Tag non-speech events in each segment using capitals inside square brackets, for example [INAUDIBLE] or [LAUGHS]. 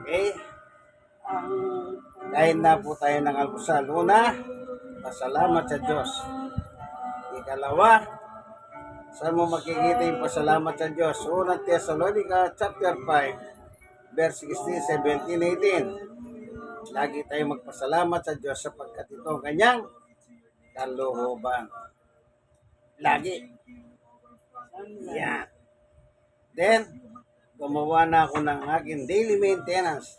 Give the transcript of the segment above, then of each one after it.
Okay? Kain na po tayo ng almusal. Una, pasalamat sa Diyos. Ikalawa, saan mo makikita yung pasalamat sa Diyos? Unang Thessalonica chapter 5, verse 16, 17, 18. Lagi tayo magpasalamat sa Diyos sapagkat ito ang kanyang kalooban. Lagi. Yan. Then, gumawa na ako ng aking daily maintenance.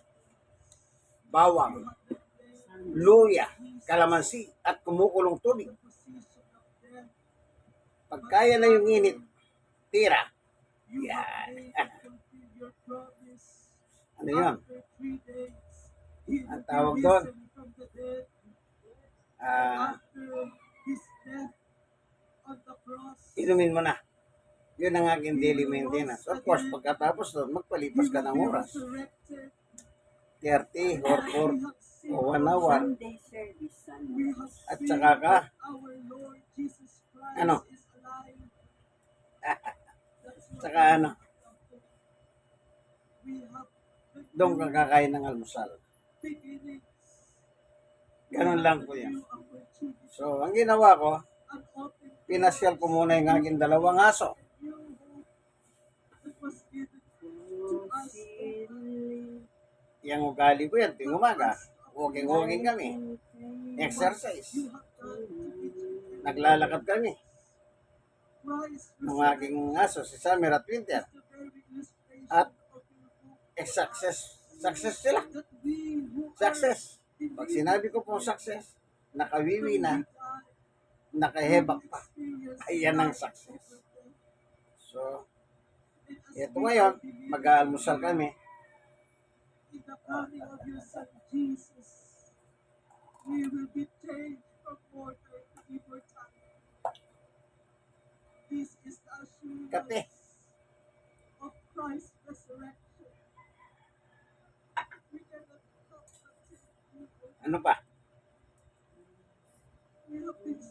Bawang, luya, kalamansi, at kumukulong tubig. Pag kaya na yung init, tira. Yan. [LAUGHS] ano yun? Ang tawag doon, ah, inumin mo na. Yun ang aking daily maintenance. Of course, pagkatapos doon, magpalipas ka ng oras. 30 or 4 o 1 hour. At saka ka, ano? Saka ano? Doon ka kakain ng almusal. Ganun lang po yan. So, ang ginawa ko, pinasyal ko muna yung aking dalawang aso. Yung ugali ko yan, ting umaga. Walking-walking kami. Exercise. Naglalakad kami. Ng aking aso, si Summer at Winter. At eh, success. Success sila. Success. Pag sinabi ko po success, nakawiwi na, nakahebak pa. Ayan ang success. So, ito ngayon, mag-aalmusal kami. Kape. of Christ's resurrection. Ano pa?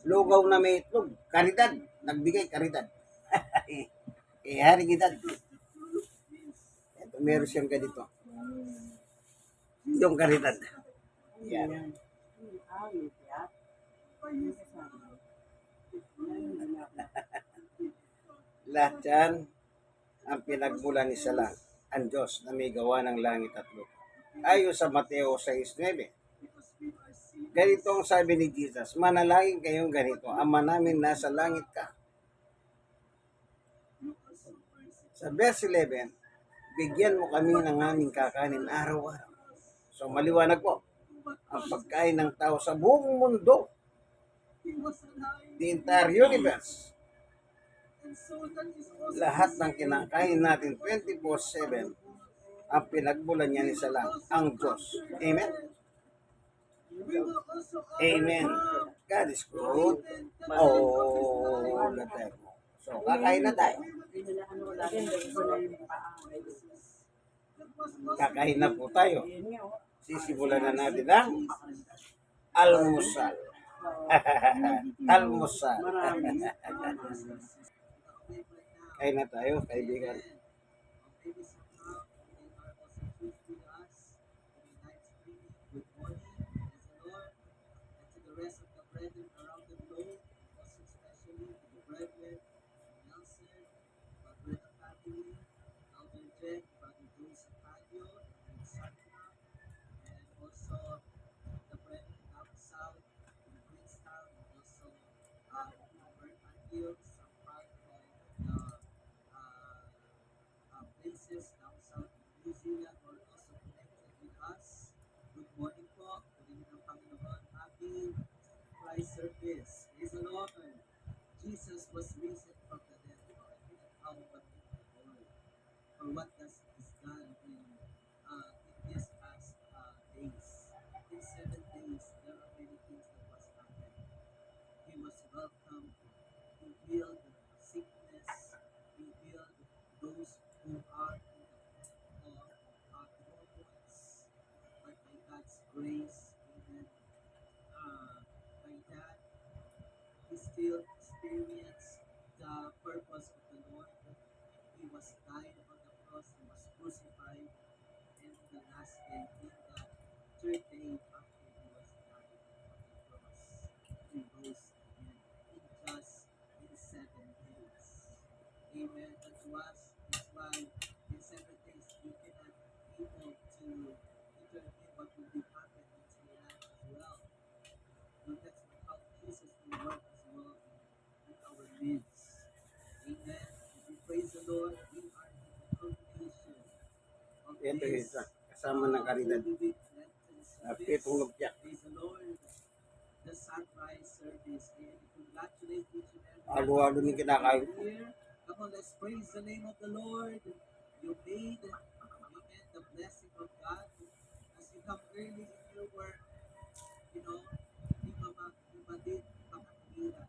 Lugaw na may itlog. Karidad. Nagbigay karidad. [LAUGHS] eh, haring edad. Meron siyang ganito. Yung karidad. Yan. [LAUGHS] Lahat yan, ang pinagmula ni Sala, ang Diyos na may gawa ng langit at lupa. Ayon sa Mateo 6.9. Ganito ang sabi ni Jesus, manalangin kayong ganito, Ama namin nasa langit ka. Sa verse 11, bigyan mo kami ng aming kakanin araw-araw. So maliwanag po, ang pagkain ng tao sa buong mundo, the entire universe, lahat ng kinakain natin 24-7, ang pinagmulan niya ni Salang, ang Diyos. Amen? Amen. God is good. Oh, the time. So, kakain na tayo. Kakain na po tayo. Sisimulan na natin ang almusal. [LAUGHS] almusal. [LAUGHS] Kain na tayo, kaibigan. He healed sickness. He healed those who are in the uh, troubles. But by God's grace, amen. Uh, by that, he still experienced the purpose of the Lord. He was died on the cross. He was crucified. And the last then in the third day Ito isa. Kasama ng karidad. At itong every Halo-halo ni kinakain. here. Come on, let's praise the name of the Lord. You made, amen, the blessing of God. As you come early in your work, you know, di ba ba, di ba din makakahirap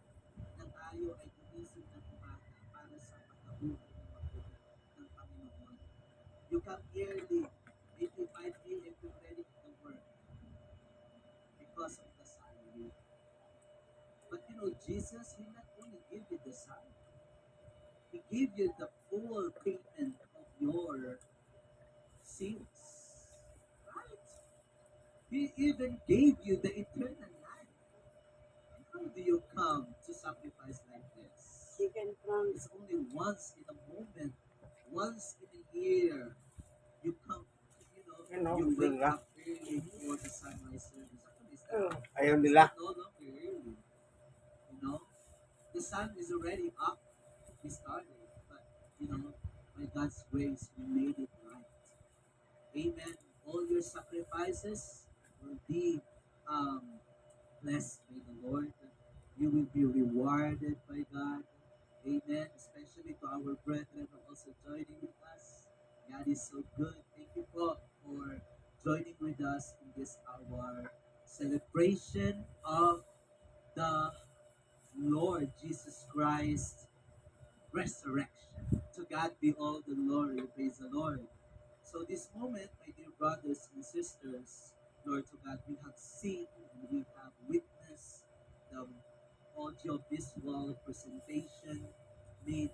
na tayo ay You come early, maybe 5 a.m. ready to work because of the salary. But you know, Jesus, He not only give you the sign, He give you the full payment of your sins. Right? He even gave you the eternal life. How do you come to sacrifice like this? Chicken from It's only once in a moment, once in a year, you come, you know, You you wake bring up early for the sunrise service. How is that? Oh, Ayaw nila. no longer early. You know, the sun is already up. We started, but you know, by God's grace, we made it right. Amen. All your sacrifices will be um, blessed by the Lord. You will be rewarded by God. Amen. Especially to our brethren who are also joining with us. God is so good. Thank you po for joining with us in this our celebration of the Lord Jesus Christ resurrection. To God be all the glory. Praise the Lord. So this moment, my dear brothers and sisters, Lord to God, we have seen and we have witnessed the audio-visual presentation made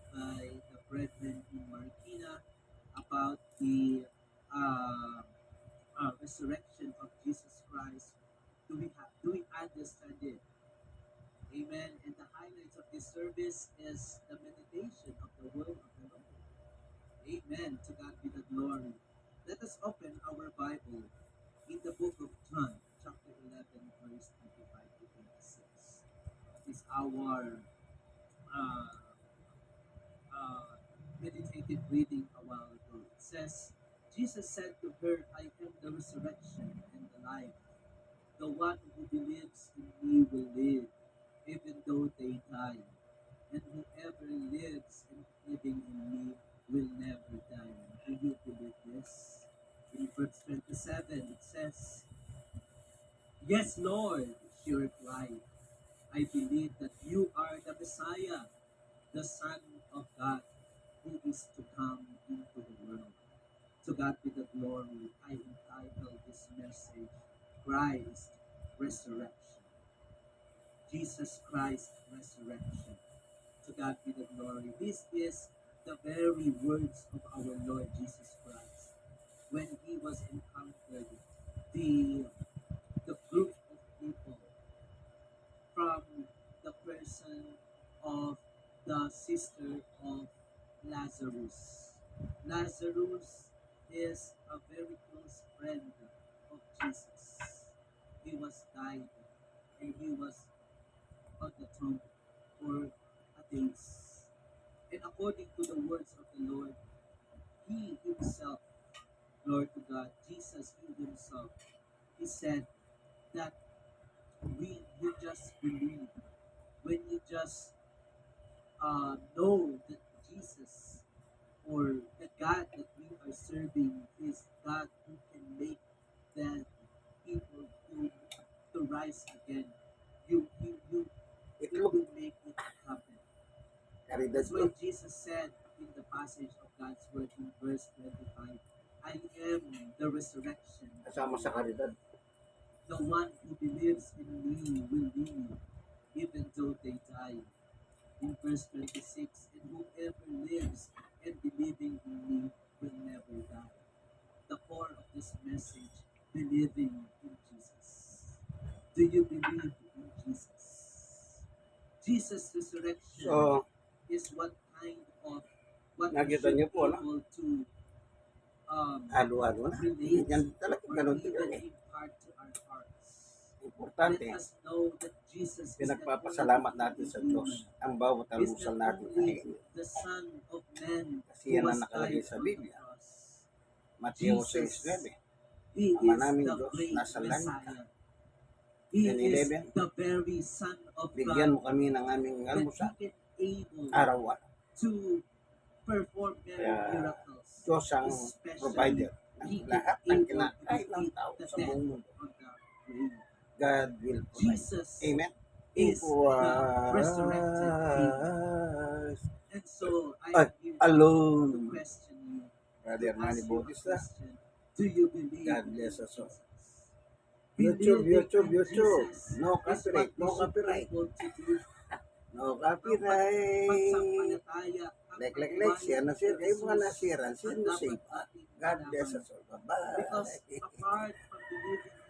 in the book of John, chapter 11, verse 25 to 26. Is our uh, uh, meditative reading a while ago. It says, Jesus said to her, I am the resurrection and the life. The one who believes in me will live, even though they die. And whoever lives and living in me will never die. Do you believe this? In verse 27, it says, Yes, Lord, she replied. I believe that you are the Messiah, the Son of God, who is to come into the world. To God be the glory. I entitle this message, Christ Resurrection. Jesus Christ Resurrection. To God be the glory. This is the very words of our Lord Jesus Christ when he was encountered the the group of people from the person of the sister of Lazarus. Lazarus is a very close friend of Jesus. He was died and he was on the tomb for a days. And according to the words of the Lord, he himself, Lord to God, Jesus he himself, he said that we you just believe when you just uh, know that Jesus or the God that we are serving is God who can make that people to, to rise again. You you you, you will make it happen. That's to. why Jesus said in the passage of God's word in verse 25, I am the resurrection. Kasama sa karidad. The one who believes in me will live, even though they die. In verse 26, and whoever lives and believing in me will never die. The core of this message believing in Jesus? Do you believe in Jesus? Jesus' resurrection So, is what kind of what Nakita niyo should po, be to um, halo-halo na. Yan talaga, ganun talaga. eh. Importante, pinagpapasalamat natin sa Diyos ang bawat not natin Kasi yan ang nakalagay sa Biblia. Mateo Jesus 6.9 He Ama namin Diyos, nasa langit ka. Then is 11, the very Son of Bigyan mo kami ng aming almusal araw-araw. Kaya. Diyos ang provider ng lahat ng kinakain ng tao sa buong mundo. God will provide. Amen. is so I alone. Brother Manny Bautista. question. Do you believe God bless us all. YouTube, YouTube, YouTube. No copyright, no copyright. No copyright. Like, like, like, share na share. Kayo mga nasiran, share safe. nating God bless us all. Bye-bye. Because apart from believing